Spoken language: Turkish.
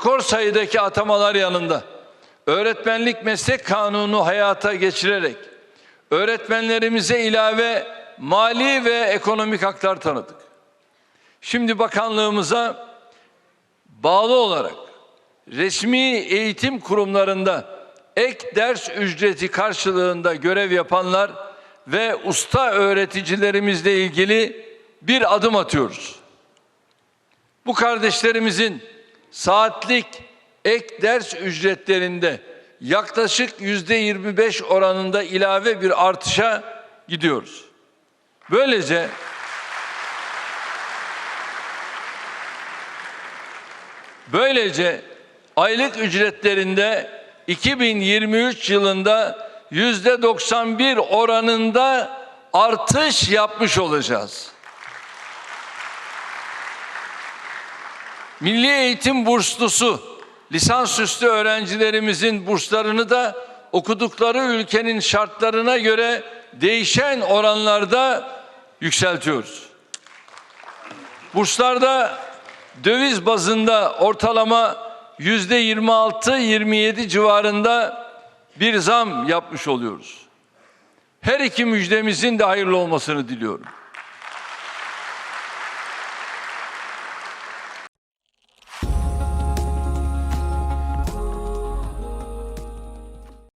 rekor sayıdaki atamalar yanında öğretmenlik meslek kanunu hayata geçirerek öğretmenlerimize ilave mali ve ekonomik haklar tanıdık. Şimdi bakanlığımıza bağlı olarak resmi eğitim kurumlarında ek ders ücreti karşılığında görev yapanlar ve usta öğreticilerimizle ilgili bir adım atıyoruz. Bu kardeşlerimizin saatlik ek ders ücretlerinde yaklaşık yüzde 25 oranında ilave bir artışa gidiyoruz. Böylece Böylece aylık ücretlerinde 2023 yılında yüzde 91 oranında artış yapmış olacağız. Milli Eğitim burslusu, lisansüstü öğrencilerimizin burslarını da okudukları ülkenin şartlarına göre değişen oranlarda yükseltiyoruz. Burslarda döviz bazında ortalama yüzde 26-27 civarında bir zam yapmış oluyoruz. Her iki müjdemizin de hayırlı olmasını diliyorum.